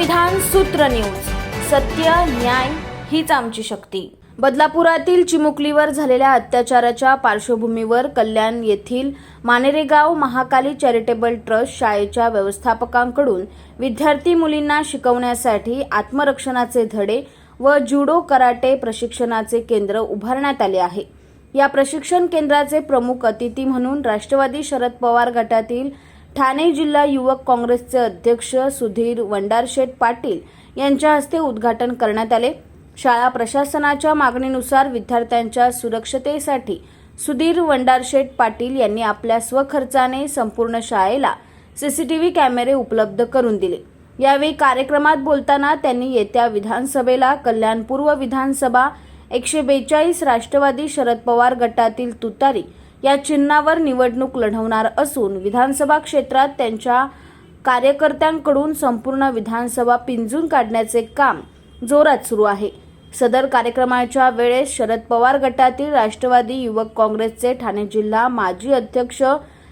संविधान सूत्र न्यूज. सत्य न्याय हीच आमची शक्ती. बदलापुरातील चिमुकलीवर झालेल्या अत्याचाराच्या पार्श्वभूमीवर कल्याण येथील मानेरेगाव महाकाली चॅरिटेबल ट्रस्ट शाळेच्या व्यवस्थापकांकडून विद्यार्थी मुलींना शिकवण्यासाठी आत्मरक्षणाचे धडे व जुडो कराटे प्रशिक्षणाचे केंद्र उभारण्यात आले आहे. या प्रशिक्षण केंद्राचे प्रमुख अतिथी म्हणून राष्ट्रवादी शरद पवार गटातील ठाणे जिल्हा युवक काँग्रेसचे अध्यक्ष सुधीर वंडारशेठ पाटील यांच्या हस्ते उद्घाटन करण्यात आले. शाळा प्रशासनाच्या मागणीनुसार विद्यार्थ्यांच्या सुरक्षतेसाठी सुधीर वंडारशेठ पाटील यांनी आपल्या स्वखर्चाने संपूर्ण शाळेला सीसीटीव्ही कॅमेरे उपलब्ध करून दिले. यावेळी कार्यक्रमात बोलताना त्यांनी येत्या विधानसभेला कल्याण पूर्व विधानसभा एकशे बेचाळीस राष्ट्रवादी शरद पवार गटातील तुतारी या चिन्हावर निवडणूक लढवणार असून विधानसभा क्षेत्रात त्यांच्या कार्यकर्त्यांकडून संपूर्ण विधानसभा पिंजून काढण्याचे काम जोरात सुरू आहे. सदर कार्यक्रमाच्या वेळेस शरद पवार गटातील राष्ट्रवादी युवक काँग्रेसचे ठाणे जिल्हा माजी अध्यक्ष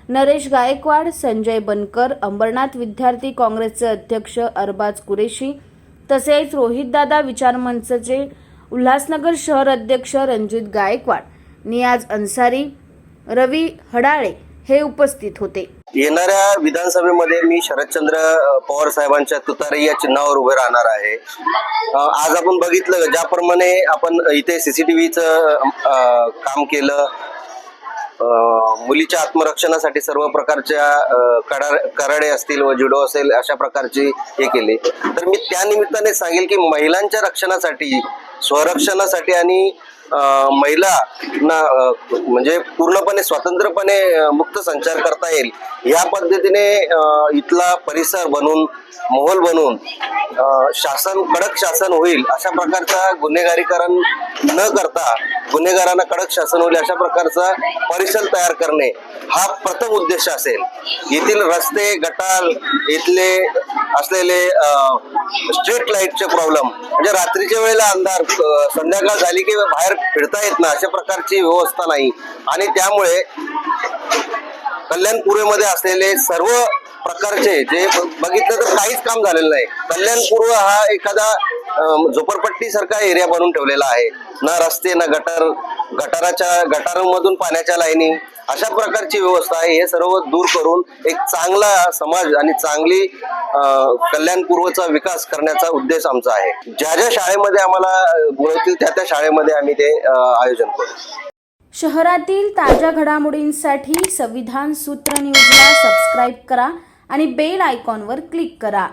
नरेश गायकवाड संजय बनकर अंबरनाथ विद्यार्थी काँग्रेसचे अध्यक्ष अरबाज कुरेशी तसेच रोहितदादा विचार मंचचे उल्हासनगर शहर अध्यक्ष रणजित गायकवाड. नियाज अन्सारी रवी हडाळे हे उपस्थित होते. येणाऱ्या विधानसभेमध्ये मी शरदचंद्र पवार साहेबांच्या तुतारी या चिन्हावर उभे राहणार आहे. आज आपण बघितलं ज्याप्रमाणे आपण इथे सीसीटीव्हीचं काम केलं मुलीच्या आत्मरक्षणासाठी सर्व प्रकारच्या कराडे असतील व जुडो असेल अशा प्रकारची हे केले. तर मी त्या निमित्ताने सांगेल की महिलांच्या रक्षणासाठी स्वरक्षणासाठी आणि अ, महिलांना म्हणजे पूर्णपणे स्वतंत्रपणे मुक्त संचार करता येईल. या पद्धतीने इथला परिसर बनून माहोल बनून शासन कडक शासन होईल अशा प्रकारचा गुन्हेगारीकरण न करता गुन्हेगारांना कडक शासन होईल अशा प्रकारचा परिसर तयार करणे हा प्रथम उद्देश असेल. येथील रस्ते गटार इथले असलेले स्ट्रीट लाईटचे प्रॉब्लेम म्हणजे रात्रीच्या वेळेला अंधार संध्याकाळ झाली की बाहेर फिरता येत नाही अशा प्रकारची व्यवस्था नाही. आणि त्यामुळे कल्याणपूर्वेमध्ये असलेले सर्व प्रकारचे जे बघितलं तर काहीच काम झालेलं नाही. कल्याणपूर्व हा एखादा झोपडपट्टी सारखा एरिया बनवून ठेवलेला आहे. ना रस्ते ना गटार गटाराच्या गटारांमधून पाण्याच्या लाईनी. अशा प्रकारची व्यवस्था आहे. हे सर्व दूर करून एक चांगला समाज आणि चांगली कल्याणपूर्वचा विकास करण्याचा उद्देश आमचा आहे. ज्या ज्या शाळेमध्ये आम्हाला बोलवतील त्या त्या शाळेमध्ये आम्ही ते आयोजन करू. शहरातील ताज्या घडामोडींसाठी संविधान सूत्र न्यूजला सबस्क्राईब करा आणि बेल आयकॉनवर क्लिक करा.